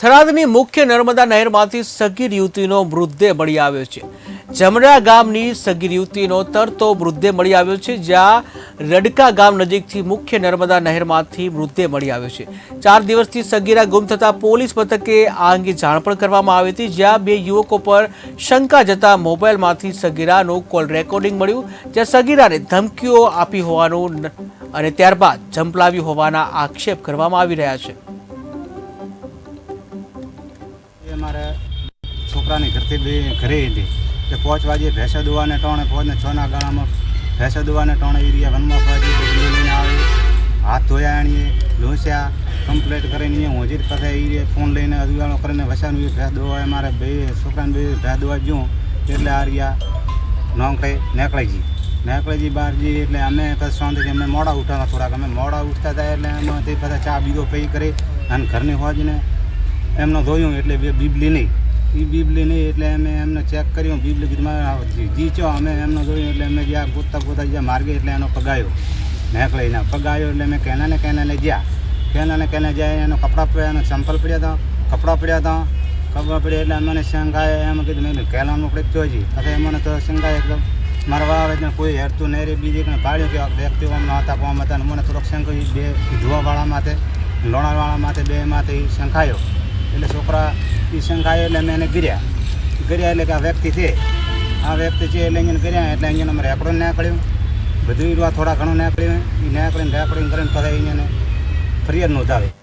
થરાદની મુખ્ય નર્મદા નહેરમાંથી સગીર યુવતીનો મૃતદેહ મળી આવ્યો છે. જમરા ગામની સગીર યુવતીનો તરતો મૃતદેહ મળી આવ્યો છે, જ્યાં રડકા ગામ નજીકથી મુખ્ય નર્મદા નહેરમાંથી મૃતદેહ મળી આવ્યો છે. ચાર દિવસથી સગીરા ગુમ થતાં પોલીસ મથકે આ અંગે જાણ પણ કરવામાં આવી હતી, જ્યાં બે યુવકો પર શંકા જતા મોબાઈલમાંથી સગીરાનું કોલ રેકોર્ડિંગ મળ્યું, જ્યાં સગીરાને ધમકીઓ આપી હોવાનું અને ત્યારબાદ ઝંપલાવ્યું હોવાના આક્ષેપ કરવામાં આવી રહ્યા છે. એ મારે છોકરાની ઘરથી બે ઘરે હતી. કે પાંચ વાગે ભેંસો દોવાને ટોણે, પાંચને છના ગાળામાં ભેંસો દોવાને ટોણે એરિયા વનમાં ફરજી લઈને આવે. હાથ ધોયા એણીએ લોસ્યા કમ્પ્લેટ કરીને હું હજી પાસે એ ફોન લઈને અજવાળો કરીને વસાનું ભેંસ દોવાય. મારે બે છોકરાને બે ભેંસ દોવા જ્યું એટલે આ રહ્યા નોંકળે નેકળેજી નેકળેજી બહાર જઈએ એટલે અમે પછી શાંતિથી અમે મોડા ઉઠાના થોડાક. અમે મોડા ઉઠતા હતા એટલે અમે તે પછી ચા બીજો પૈ કરી અને ઘરની હોજને એમનો જોયું એટલે બીબલી નહીં. એ બીબલી નહીં એટલે અમે એમને ચેક કર્યું. બીબલી કીધું, મારે જીચો અમે એમનો જોયું એટલે અમે જ્યાં ગોતતા ગોતા જ્યાં માર્ગે એટલે એનો પગાયો. નેકળીને પગાયો એટલે મેં કેનાને કેનાને ગયા. કેનાને કેને જાય, એનો કપડાં પડ્યા, એનો ચંપલ પડ્યા હતા. કપડાં પડ્યા હતા. કપડાં પડ્યા એટલે અમને શંકાએ એમ કીધું, મેં કેલાનું પડે તો હજી પછી મને તો શંકાય એકદમ. મારવા આવે એટલે કોઈ હેરતું નહીં રે. બીજી કંઈ પાડ્યું કે વ્યક્તિઓ હતા કોમ હતા ને મને થોડોક શંકા બે ધોવાવાળા માથે લોણાવાળા માથે બે માથે શંકાયો. એટલે છોકરા એ શંકાયો એટલે મેં એને ગીર્યા ગીર્યા એટલે કે આ વ્યક્તિ છે. આ વ્યક્તિ છે એટલે અહીંયા ગીર્યા એટલે અહીંયા અમે રેકડો નાખ્યું. બધું ઈ થોડા ઘણું નાખ્યું. એ નાખીને રેકડિંગ કરીને પછી અહીંયા ફરિયાદ નોંધાવે.